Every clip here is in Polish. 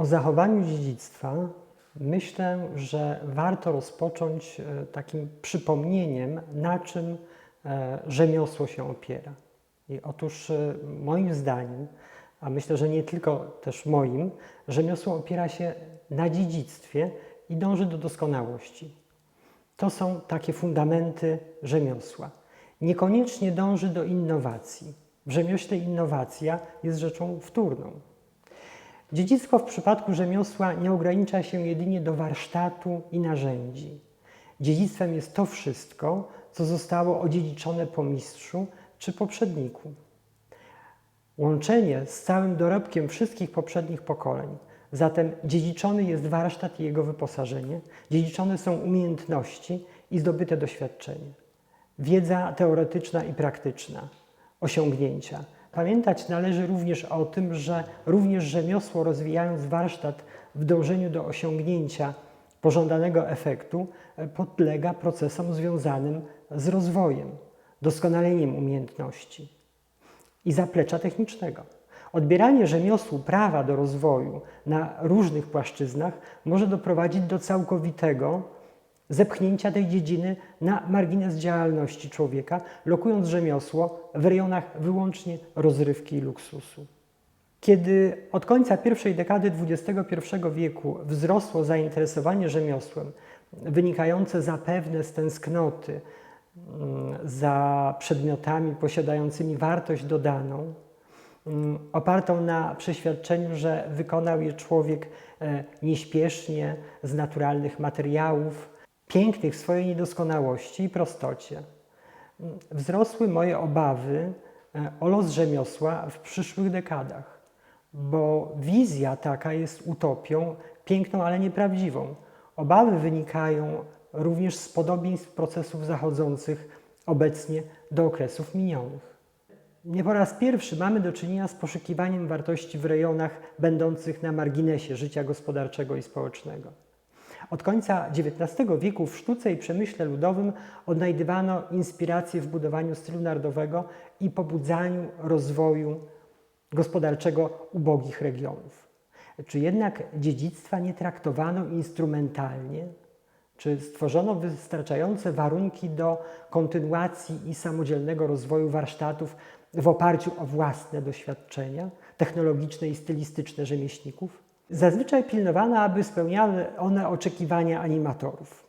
O zachowaniu dziedzictwa myślę, że warto rozpocząć e, takim przypomnieniem, na czym e, rzemiosło się opiera. I otóż e, moim zdaniem, a myślę, że nie tylko też moim, rzemiosło opiera się na dziedzictwie i dąży do doskonałości. To są takie fundamenty rzemiosła. Niekoniecznie dąży do innowacji. W rzemiośle innowacja jest rzeczą wtórną. Dziedzictwo w przypadku rzemiosła nie ogranicza się jedynie do warsztatu i narzędzi. Dziedzictwem jest to wszystko, co zostało odziedziczone po mistrzu czy poprzedniku. Łączenie z całym dorobkiem wszystkich poprzednich pokoleń. Zatem dziedziczony jest warsztat i jego wyposażenie, dziedziczone są umiejętności i zdobyte doświadczenie. Wiedza teoretyczna i praktyczna, osiągnięcia. Pamiętać należy również o tym, że również rzemiosło rozwijając warsztat w dążeniu do osiągnięcia pożądanego efektu e, podlega procesom związanym z rozwojem, doskonaleniem umiejętności i zaplecza technicznego. Odbieranie rzemiosłu prawa do rozwoju na różnych płaszczyznach może doprowadzić do całkowitego zepchnięcia tej dziedziny na margines działalności człowieka, lokując rzemiosło w rejonach wyłącznie rozrywki i luksusu. Kiedy od końca pierwszej dekady XXI wieku wzrosło zainteresowanie rzemiosłem, wynikające zapewne z tęsknoty mm, za przedmiotami posiadającymi wartość dodaną, mm, opartą na przeświadczeniu, że wykonał je człowiek e, nieśpiesznie, z naturalnych materiałów, pięknych w swojej niedoskonałości i prostocie. Wzrosły moje obawy e, o los rzemiosła w przyszłych dekadach, bo wizja taka jest utopią, piękną, ale nieprawdziwą. Obawy wynikają również z podobieństw procesów zachodzących obecnie do okresów minionych. Nie po raz pierwszy mamy do czynienia z poszukiwaniem wartości w rejonach będących na marginesie życia gospodarczego i społecznego. Od końca XIX wieku w sztuce i przemyśle ludowym odnajdywano inspiracje w budowaniu stylu narodowego i pobudzaniu rozwoju gospodarczego ubogich regionów. Czy jednak dziedzictwa nie traktowano instrumentalnie? Czy stworzono wystarczające warunki do kontynuacji i samodzielnego rozwoju warsztatów w oparciu o własne doświadczenia technologiczne i stylistyczne rzemieślników? Zazwyczaj pilnowano, aby spełniały one oczekiwania animatorów.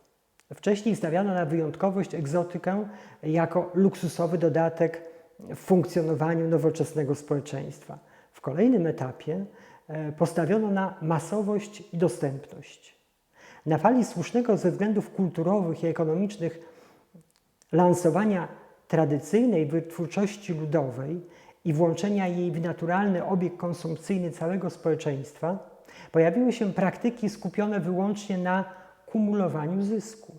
Wcześniej stawiano na wyjątkowość egzotykę jako luksusowy dodatek w funkcjonowaniu nowoczesnego społeczeństwa. W kolejnym etapie e, postawiono na masowość i dostępność. Na fali słusznego ze względów kulturowych i ekonomicznych lansowania tradycyjnej wytwórczości ludowej i włączenia jej w naturalny obieg konsumpcyjny całego społeczeństwa, Pojawiły się praktyki skupione wyłącznie na kumulowaniu zysku.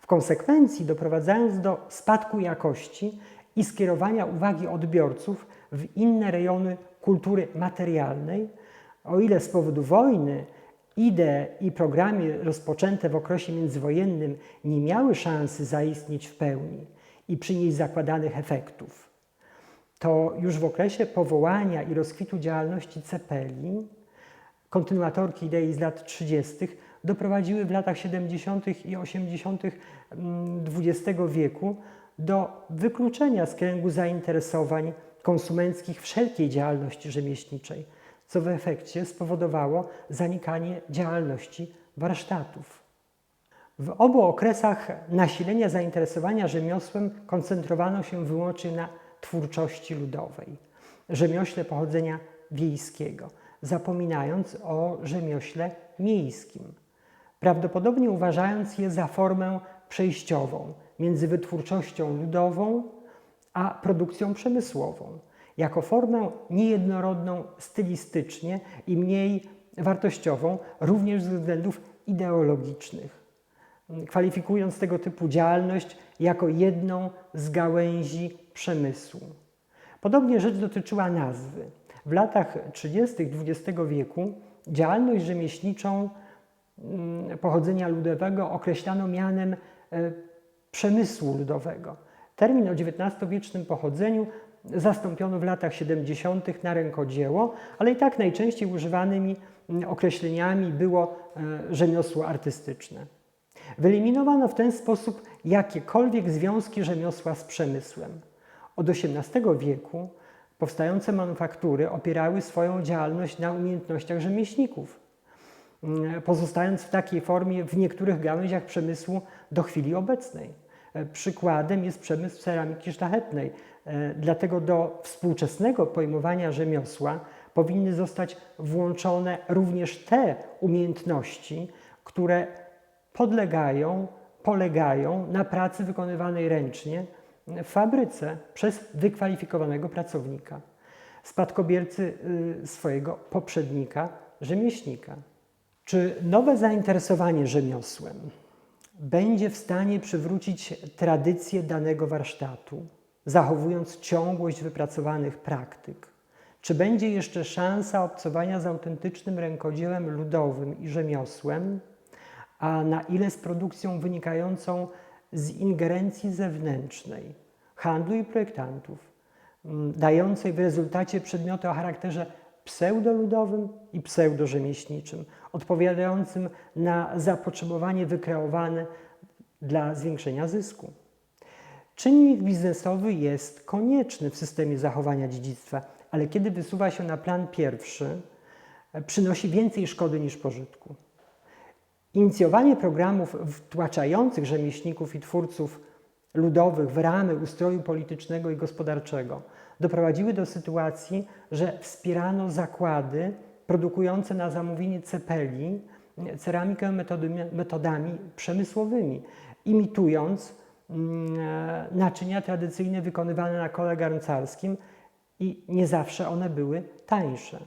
W konsekwencji doprowadzając do spadku jakości i skierowania uwagi odbiorców w inne rejony kultury materialnej, o ile z powodu wojny idee i programy rozpoczęte w okresie międzywojennym nie miały szansy zaistnieć w pełni i przynieść zakładanych efektów, to już w okresie powołania i rozkwitu działalności cepeli kontynuatorki idei z lat 30. doprowadziły w latach 70. i 80. XX mm, wieku do wykluczenia z kręgu zainteresowań konsumenckich wszelkiej działalności rzemieślniczej, co w efekcie spowodowało zanikanie działalności warsztatów. W obu okresach nasilenia zainteresowania rzemiosłem koncentrowano się wyłącznie na twórczości ludowej, rzemiośle pochodzenia wiejskiego zapominając o rzemiośle miejskim, prawdopodobnie uważając je za formę przejściową między wytwórczością ludową a produkcją przemysłową, jako formę niejednorodną stylistycznie i mniej wartościową, również ze względów ideologicznych, kwalifikując tego typu działalność jako jedną z gałęzi przemysłu. Podobnie rzecz dotyczyła nazwy. W latach 30. XX wieku działalność rzemieślniczą mm, pochodzenia ludowego określano mianem e, przemysłu ludowego. Termin o XIX-wiecznym pochodzeniu zastąpiono w latach 70. na rękodzieło, ale i tak najczęściej używanymi mm, określeniami było e, rzemiosło artystyczne. Wyeliminowano w ten sposób jakiekolwiek związki rzemiosła z przemysłem. Od XVIII wieku powstające manufaktury opierały swoją działalność na umiejętnościach rzemieślników, mm, pozostając w takiej formie w niektórych gałęziach przemysłu do chwili obecnej. E, Przykładem jest przemysł ceramiki szlachetnej. E, Dlatego do współczesnego pojmowania rzemiosła powinny zostać włączone również te umiejętności, które podlegają, polegają na pracy wykonywanej ręcznie w fabryce przez wykwalifikowanego pracownika, spadkobiercy y, swojego poprzednika, rzemieślnika. Czy nowe zainteresowanie rzemiosłem będzie w stanie przywrócić tradycję danego warsztatu, zachowując ciągłość wypracowanych praktyk? Czy będzie jeszcze szansa obcowania z autentycznym rękodziełem ludowym i rzemiosłem, a na ile z produkcją wynikającą z ingerencji zewnętrznej, handlu i projektantów, m, dającej w rezultacie przedmioty o charakterze pseudoludowym i pseudorzemieślniczym, odpowiadającym na zapotrzebowanie wykreowane dla zwiększenia zysku. Czynnik biznesowy jest konieczny w systemie zachowania dziedzictwa, ale kiedy wysuwa się na plan pierwszy, przynosi więcej szkody niż pożytku. Inicjowanie programów wtłaczających rzemieślników i twórców ludowych w ramy ustroju politycznego i gospodarczego doprowadziły do sytuacji, że wspierano zakłady produkujące na zamówienie cepeli ceramikę metodami, metodami przemysłowymi, imitując mm, naczynia tradycyjne wykonywane na kole garncarskim i nie zawsze one były tańsze.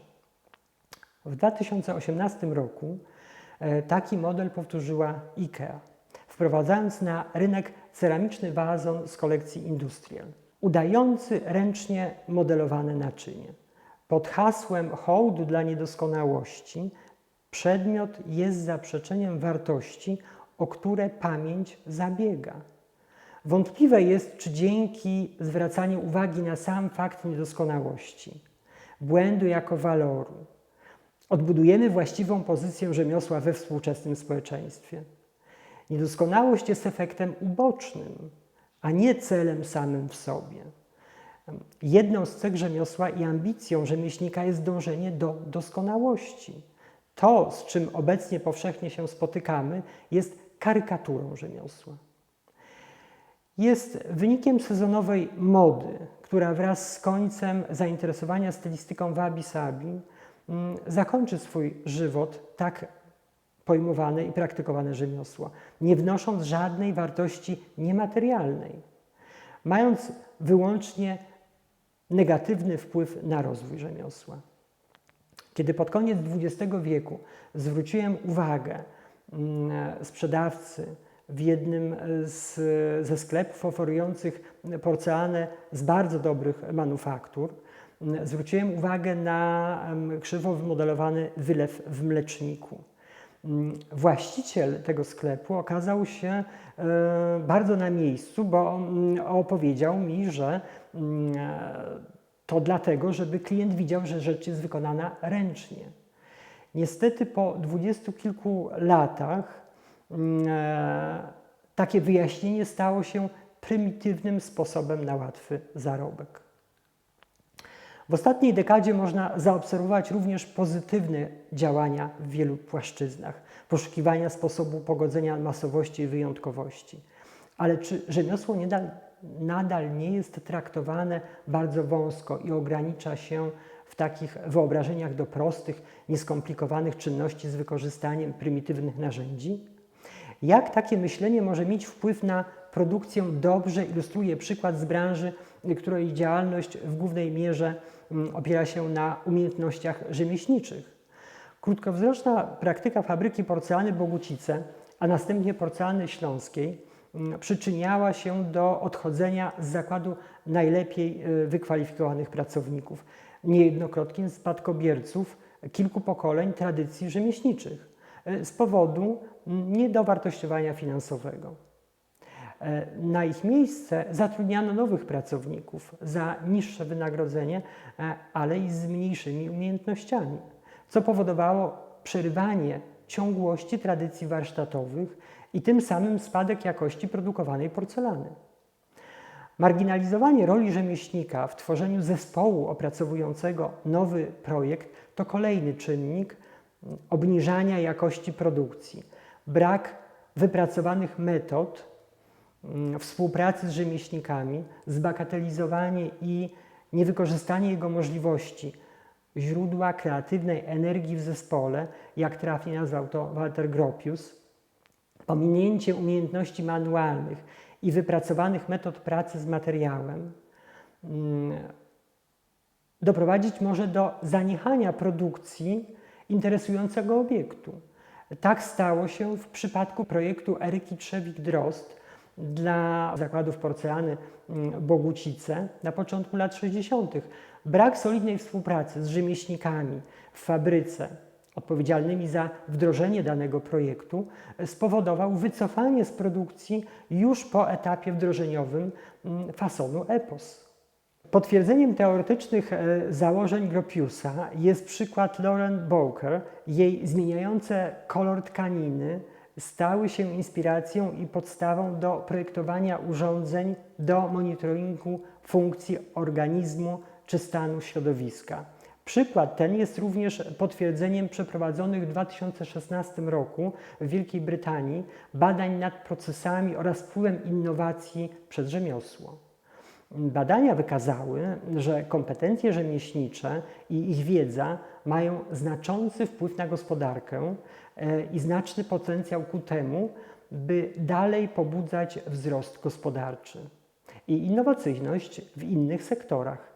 W 2018 roku taki model powtórzyła IKEA, wprowadzając na rynek ceramiczny wazon z kolekcji Industrial, udający ręcznie modelowane naczynie. Pod hasłem hołdu dla niedoskonałości przedmiot jest zaprzeczeniem wartości, o które pamięć zabiega. Wątpliwe jest, czy dzięki zwracaniu uwagi na sam fakt niedoskonałości, błędu jako waloru, odbudujemy właściwą pozycję rzemiosła we współczesnym społeczeństwie. Niedoskonałość jest efektem ubocznym, a nie celem samym w sobie. Jedną z cech rzemiosła i ambicją rzemieślnika jest dążenie do doskonałości. To, z czym obecnie powszechnie się spotykamy, jest karykaturą rzemiosła. Jest wynikiem sezonowej mody, która wraz z końcem zainteresowania stylistyką wabi-sabi zakończy swój żywot tak pojmowane i praktykowane rzemiosła, nie wnosząc żadnej wartości niematerialnej, mając wyłącznie negatywny wpływ na rozwój rzemiosła. Kiedy pod koniec XX wieku zwróciłem uwagę mm, sprzedawcy w jednym z, ze sklepów oferujących porcelanę z bardzo dobrych manufaktur, mm, zwróciłem uwagę na mm, krzywo wymodelowany wylew w mleczniku. Właściciel tego sklepu okazał się e, bardzo na miejscu, bo opowiedział mi, że to dlatego, żeby klient widział, że rzecz jest wykonana ręcznie. Niestety po dwudziestu kilku latach e, takie wyjaśnienie stało się prymitywnym sposobem na łatwy zarobek. W ostatniej dekadzie można zaobserwować również pozytywne działania w wielu płaszczyznach, poszukiwania sposobu pogodzenia masowości i wyjątkowości. Ale czy rzemiosło nadal, nadal nie jest traktowane bardzo wąsko i ogranicza się w takich wyobrażeniach do prostych, nieskomplikowanych czynności z wykorzystaniem prymitywnych narzędzi? Jak takie myślenie może mieć wpływ na produkcję, dobrze ilustruje przykład z branży, której działalność w głównej mierze mm, opiera się na umiejętnościach rzemieślniczych. Krótkowzroczna praktyka fabryki porcelany Bogucice, a następnie porcelany śląskiej, mm, przyczyniała się do odchodzenia z zakładu najlepiej y, wykwalifikowanych pracowników, niejednokrotnie spadkobierców kilku pokoleń tradycji rzemieślniczych y, z powodu mm, niedowartościowania finansowego. E, na ich miejsce zatrudniano nowych pracowników za niższe wynagrodzenie, e, ale i z mniejszymi umiejętnościami, co powodowało przerywanie ciągłości tradycji warsztatowych i tym samym spadek jakości produkowanej porcelany. Marginalizowanie roli rzemieślnika w tworzeniu zespołu opracowującego nowy projekt to kolejny czynnik mm, obniżania jakości produkcji. Brak wypracowanych metod współpracy z rzemieślnikami, zbagatelizowanie i niewykorzystanie jego możliwości, źródła kreatywnej energii w zespole, jak trafnie nazwał to Walter Gropius, pominięcie umiejętności manualnych i wypracowanych metod pracy z materiałem mm, doprowadzić może do zaniechania produkcji interesującego obiektu. Tak stało się w przypadku projektu Eryki Trzewik-Drost dla zakładów porcelany mm, Bogucice na początku lat 60. Brak solidnej współpracy z rzemieślnikami w fabryce odpowiedzialnymi za wdrożenie danego projektu spowodował wycofanie z produkcji już po etapie wdrożeniowym mm, fasonu EPOS. Potwierdzeniem teoretycznych e, założeń Gropiusa jest przykład Lauren Bowker. Jej zmieniające kolor tkaniny stały się inspiracją i podstawą do projektowania urządzeń do monitoringu funkcji organizmu czy stanu środowiska. Przykład ten jest również potwierdzeniem przeprowadzonych w 2016 roku w Wielkiej Brytanii badań nad procesami oraz wpływem innowacji przez rzemiosło. Badania wykazały, że kompetencje rzemieślnicze i ich wiedza mają znaczący wpływ na gospodarkę i znaczny potencjał ku temu, by dalej pobudzać wzrost gospodarczy i innowacyjność w innych sektorach.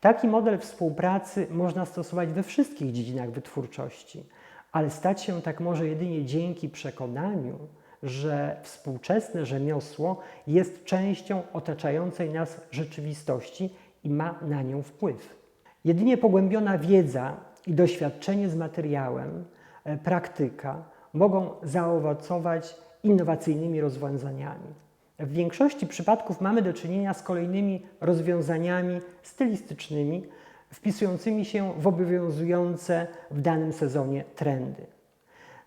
Taki model współpracy można stosować we wszystkich dziedzinach wytwórczości, ale stać się tak może jedynie dzięki przekonaniu, że współczesne rzemiosło jest częścią otaczającej nas rzeczywistości i ma na nią wpływ. Jedynie pogłębiona wiedza i doświadczenie z materiałem, praktyka mogą zaowocować innowacyjnymi rozwiązaniami. W większości przypadków mamy do czynienia z kolejnymi rozwiązaniami stylistycznymi, wpisującymi się w obowiązujące w danym sezonie trendy.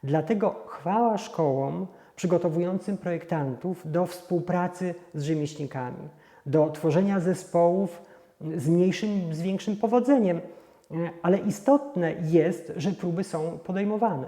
Dlatego chwała szkołom przygotowującym projektantów do współpracy z rzemieślnikami, do tworzenia zespołów z mniejszym, z większym powodzeniem, ale istotne jest, że próby są podejmowane.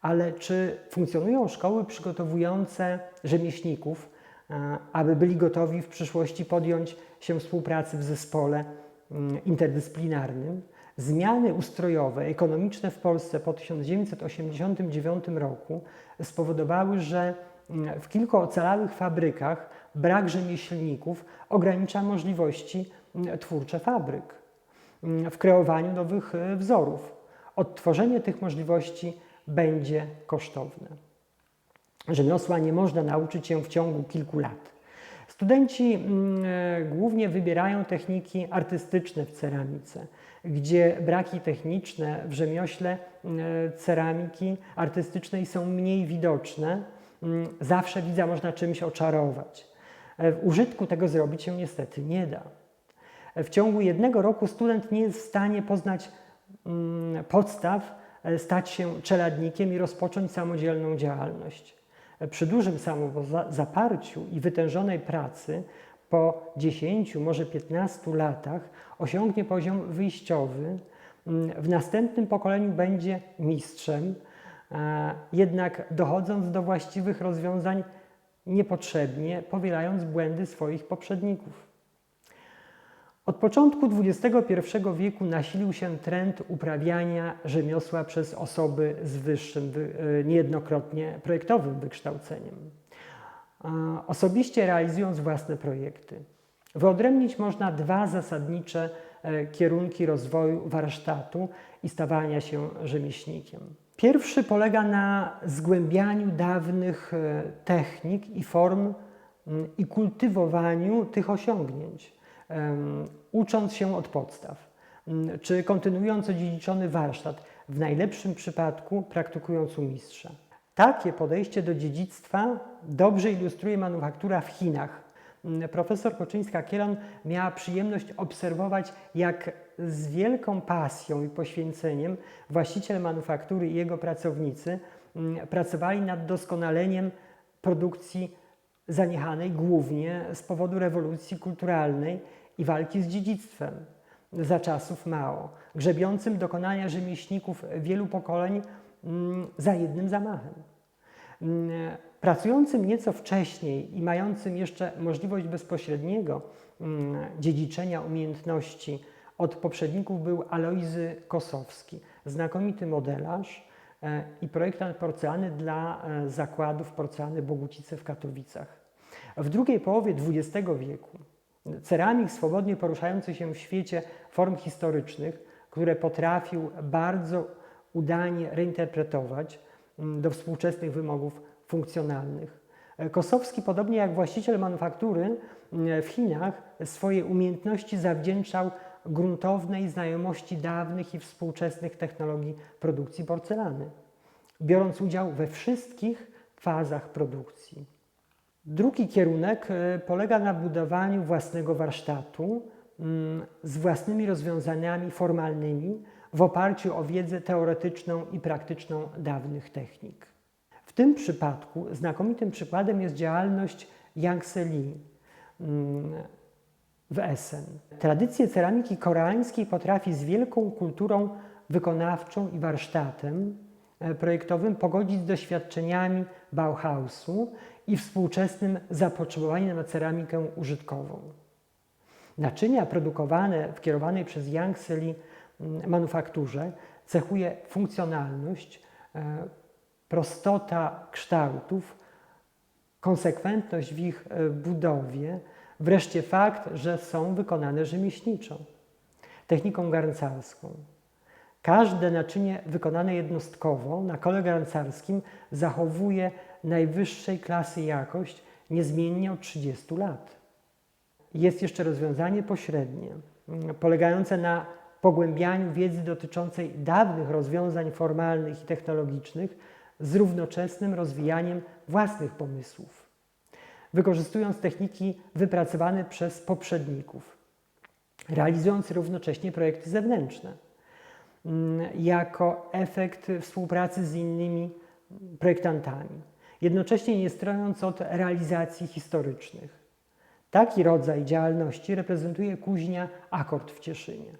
Ale czy funkcjonują szkoły przygotowujące rzemieślników, e, aby byli gotowi w przyszłości podjąć się współpracy w zespole mm, interdyscyplinarnym? Zmiany ustrojowe, ekonomiczne w Polsce po 1989 roku spowodowały, że mm, w kilku ocalałych fabrykach brak rzemieślników ogranicza możliwości mm, twórcze fabryk w kreowaniu nowych e, wzorów. Odtworzenie tych możliwości będzie kosztowne. Rzemiosła nie można nauczyć się w ciągu kilku lat. Studenci mm, e, głównie wybierają techniki artystyczne w ceramice, gdzie braki techniczne w rzemiośle mm, e, ceramiki artystycznej są mniej widoczne. Mm, zawsze widza można czymś oczarować. W użytku tego zrobić się niestety nie da. W ciągu jednego roku student nie jest w stanie poznać podstaw E, stać się czeladnikiem i rozpocząć samodzielną działalność. E, przy dużym samozaparciu i wytężonej pracy po 10, może 15 latach osiągnie poziom wyjściowy. Mm, w następnym pokoleniu będzie mistrzem, e, jednak dochodząc do właściwych rozwiązań niepotrzebnie, powielając błędy swoich poprzedników. Od początku XXI wieku nasilił się trend uprawiania rzemiosła przez osoby z wyższym, e, niejednokrotnie projektowym wykształceniem, osobiście realizując własne projekty. Wyodrębnić można dwa zasadnicze e, kierunki rozwoju warsztatu i stawania się rzemieślnikiem. Pierwszy polega na zgłębianiu dawnych e, technik i form i kultywowaniu tych osiągnięć ucząc się od podstaw, mm, czy kontynuując odziedziczony warsztat, w najlepszym przypadku praktykując u mistrza. Takie podejście do dziedzictwa dobrze ilustruje manufaktura w Chinach. Mm, profesor Koczyńska-Kielon miała przyjemność obserwować, jak z wielką pasją i poświęceniem właściciel manufaktury i jego pracownicy mm, pracowali nad doskonaleniem produkcji zaniechanej głównie z powodu rewolucji kulturalnej i walki z dziedzictwem za czasów Mao, grzebiącym dokonania rzemieślników wielu pokoleń mm, za jednym zamachem. Mm, Pracującym nieco wcześniej i mającym jeszcze możliwość bezpośredniego mm, dziedziczenia umiejętności od poprzedników był Alojzy Kosowski, znakomity modelarz i projektant porcelany dla e, zakładów porcelany Bogucice w Katowicach. W drugiej połowie XX wieku ceramik swobodnie poruszający się w świecie form historycznych, które potrafił bardzo udanie reinterpretować mm, do współczesnych wymogów funkcjonalnych. Kosowski, podobnie jak właściciel manufaktury w Chinach, swoje umiejętności zawdzięczał gruntownej znajomości dawnych i współczesnych technologii produkcji porcelany, biorąc udział we wszystkich fazach produkcji. Drugi kierunek e, polega na budowaniu własnego warsztatu mm, z własnymi rozwiązaniami formalnymi w oparciu o wiedzę teoretyczną i praktyczną dawnych technik. W tym przypadku znakomitym przykładem jest działalność Yangtze Li mm, w Essen. Tradycję ceramiki koreańskiej potrafi z wielką kulturą wykonawczą i warsztatem e, projektowym pogodzić z doświadczeniami Bauhausu i współczesnym zapotrzebowaniem na ceramikę użytkową. Naczynia produkowane w kierowanej przez Yangtze mm, manufakturze cechuje funkcjonalność, e, prostota kształtów, konsekwentność w ich e, budowie, wreszcie fakt, że są wykonane rzemieślniczo, techniką garncarską. Każde naczynie wykonane jednostkowo na kole garncarskim zachowuje najwyższej klasy jakość niezmiennie od 30 lat. Jest jeszcze rozwiązanie pośrednie, polegające na pogłębianiu wiedzy dotyczącej dawnych rozwiązań formalnych i technologicznych z równoczesnym rozwijaniem własnych pomysłów, wykorzystując techniki wypracowane przez poprzedników, realizując równocześnie projekty zewnętrzne, mm, jako efekt współpracy z innymi projektantami, jednocześnie nie strojąc od realizacji historycznych. Taki rodzaj działalności reprezentuje kuźnia Akord w Cieszynie,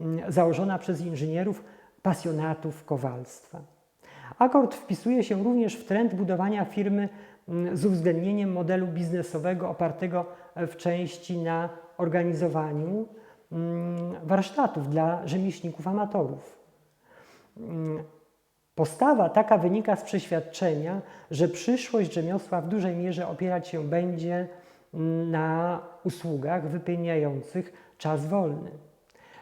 mm, założona przez inżynierów pasjonatów kowalstwa. Akord wpisuje się również w trend budowania firmy z uwzględnieniem modelu biznesowego opartego w części na organizowaniu mm, warsztatów dla rzemieślników amatorów. Mm, postawa taka wynika z przeświadczenia, że przyszłość rzemiosła w dużej mierze opierać się będzie na usługach wypełniających czas wolny.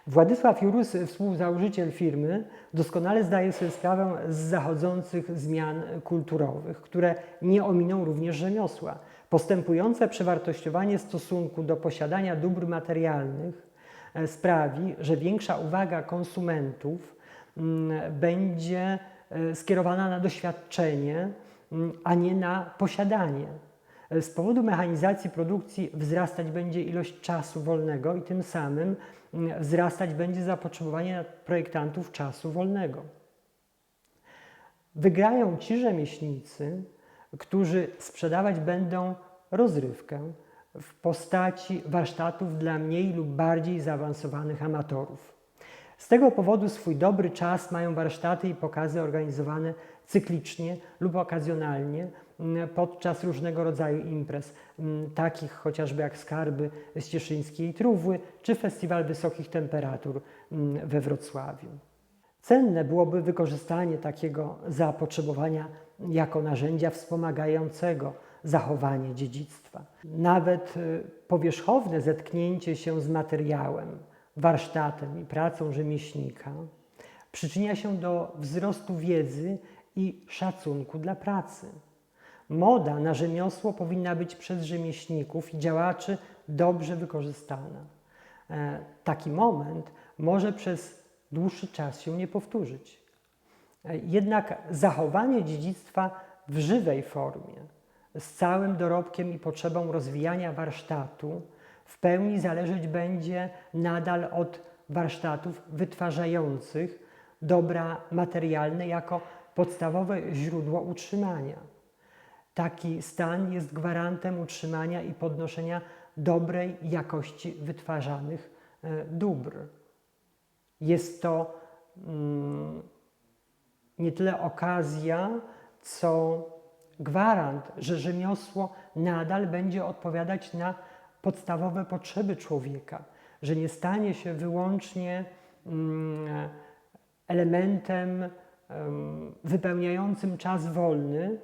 Władysław Jurus, współzałożyciel firmy, doskonale zdaje sobie sprawę z zachodzących zmian kulturowych, które nie ominą również rzemiosła. Postępujące przewartościowanie stosunku do posiadania dóbr materialnych e, sprawi, że większa uwaga konsumentów mm, będzie e, skierowana na doświadczenie, mm, a nie na posiadanie. Z powodu mechanizacji produkcji wzrastać będzie ilość czasu wolnego i tym samym mm, wzrastać będzie zapotrzebowanie projektantów czasu wolnego. Wygrają ci rzemieślnicy, którzy sprzedawać będą rozrywkę w postaci warsztatów dla mniej lub bardziej zaawansowanych amatorów. Z tego powodu swój dobry czas mają warsztaty i pokazy organizowane cyklicznie lub okazjonalnie podczas różnego rodzaju imprez, takich chociażby jak Skarby z Cieszyńskiej Trówły czy Festiwal Wysokich Temperatur we Wrocławiu. Cenne byłoby wykorzystanie takiego zapotrzebowania jako narzędzia wspomagającego zachowanie dziedzictwa. Nawet y, powierzchowne zetknięcie się z materiałem, warsztatem i pracą rzemieślnika przyczynia się do wzrostu wiedzy i szacunku dla pracy. Moda na rzemiosło powinna być przez rzemieślników i działaczy dobrze wykorzystana. E, taki moment może przez dłuższy czas się nie powtórzyć. E, jednak zachowanie dziedzictwa w żywej formie, z całym dorobkiem i potrzebą rozwijania warsztatu, w pełni zależeć będzie nadal od warsztatów wytwarzających dobra materialne jako podstawowe źródło utrzymania. Taki stan jest gwarantem utrzymania i podnoszenia dobrej jakości wytwarzanych e, dóbr. Jest to mm, nie tyle okazja, co gwarant, że rzemiosło nadal będzie odpowiadać na podstawowe potrzeby człowieka, że nie stanie się wyłącznie mm, elementem em, wypełniającym czas wolny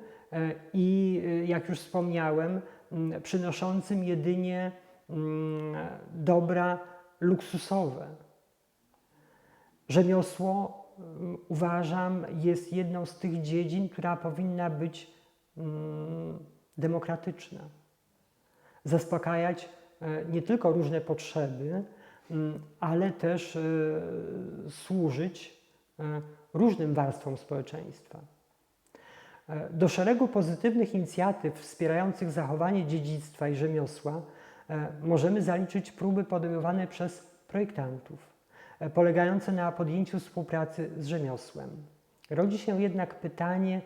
i, e, jak już wspomniałem, przynoszącym jedynie dobra luksusowe. Rzemiosło, uważam, jest jedną z tych dziedzin, która powinna być demokratyczna. Zaspokajać e, nie tylko różne potrzeby, ale też e, służyć e, różnym warstwom społeczeństwa. E, Do szeregu pozytywnych inicjatyw wspierających zachowanie dziedzictwa i rzemiosła e, możemy zaliczyć próby podejmowane przez projektantów, e, polegające na podjęciu współpracy z rzemiosłem. Rodzi się jednak pytanie,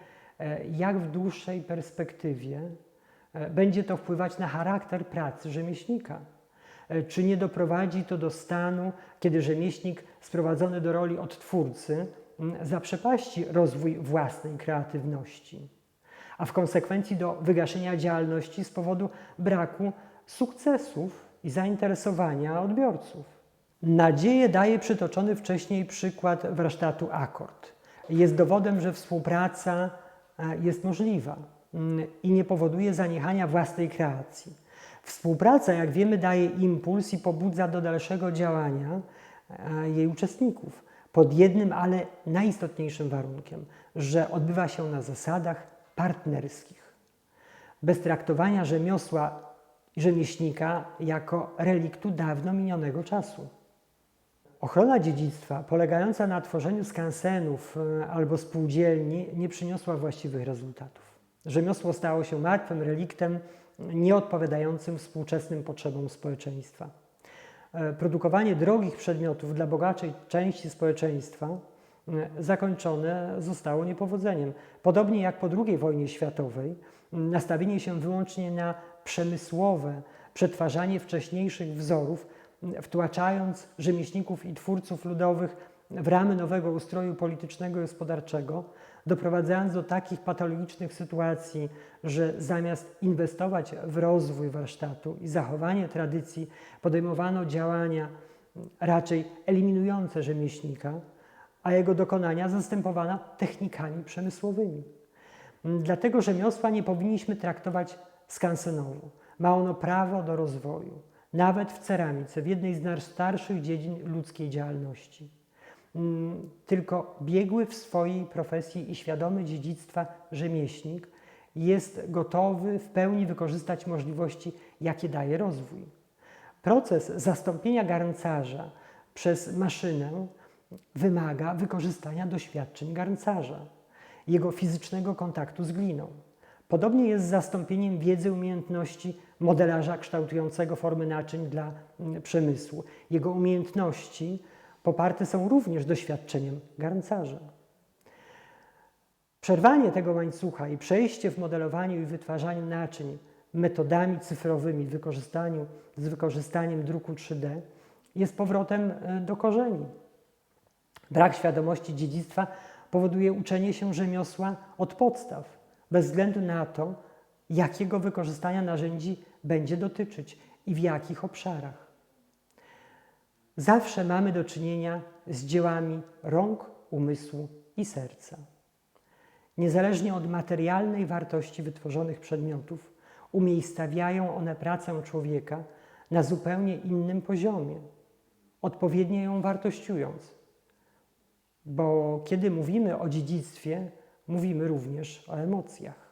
jak w dłuższej perspektywie będzie to wpływać na charakter pracy rzemieślnika. Czy nie doprowadzi to do stanu, kiedy rzemieślnik sprowadzony do roli odtwórcy zaprzepaści rozwój własnej kreatywności, a w konsekwencji do wygaszenia działalności z powodu braku sukcesów i zainteresowania odbiorców. Nadzieję daje przytoczony wcześniej przykład warsztatu Akord. Jest dowodem, że współpraca e, jest możliwa i nie powoduje zaniechania własnej kreacji. Współpraca, jak wiemy, daje impuls i pobudza do dalszego działania e, jej uczestników, pod jednym, ale najistotniejszym warunkiem, że odbywa się na zasadach partnerskich, bez traktowania rzemiosła i rzemieślnika jako reliktu dawno minionego czasu. Ochrona dziedzictwa polegająca na tworzeniu skansenów e, albo spółdzielni nie przyniosła właściwych rezultatów. Rzemiosło stało się martwym reliktem nieodpowiadającym współczesnym potrzebom społeczeństwa. E, Produkowanie drogich przedmiotów dla bogatszej części społeczeństwa e, zakończone zostało niepowodzeniem. Podobnie jak po II wojnie światowej, nastawienie się wyłącznie na przemysłowe przetwarzanie wcześniejszych wzorów, wtłaczając rzemieślników i twórców ludowych w ramy nowego ustroju politycznego i gospodarczego, doprowadzając do takich patologicznych sytuacji, że zamiast inwestować w rozwój warsztatu i zachowanie tradycji, podejmowano działania raczej eliminujące rzemieślnika, a jego dokonania zastępowano technikami przemysłowymi. Dlatego rzemiosła nie powinniśmy traktować skansenowo. Ma ono prawo do rozwoju, nawet w ceramice, w jednej z najstarszych dziedzin ludzkiej działalności. Mm, Tylko biegły w swojej profesji i świadomy dziedzictwa rzemieślnik jest gotowy w pełni wykorzystać możliwości, jakie daje rozwój. Proces zastąpienia garncarza przez maszynę wymaga wykorzystania doświadczeń garncarza, jego fizycznego kontaktu z gliną. Podobnie jest z zastąpieniem wiedzy, umiejętności modelarza kształtującego formy naczyń dla mm, przemysłu. Jego umiejętności poparte są również doświadczeniem garncarza. Przerwanie tego łańcucha i przejście w modelowaniu i wytwarzaniu naczyń metodami cyfrowymi wykorzystaniu, z wykorzystaniem druku 3D jest powrotem e, do korzeni. Brak świadomości dziedzictwa powoduje uczenie się rzemiosła od podstaw, bez względu na to, jakiego wykorzystania narzędzi będzie dotyczyć i w jakich obszarach. Zawsze mamy do czynienia z dziełami rąk, umysłu i serca. Niezależnie od materialnej wartości wytworzonych przedmiotów, umiejscawiają one pracę człowieka na zupełnie innym poziomie, odpowiednio ją wartościując. Bo kiedy mówimy o dziedzictwie, mówimy również o emocjach.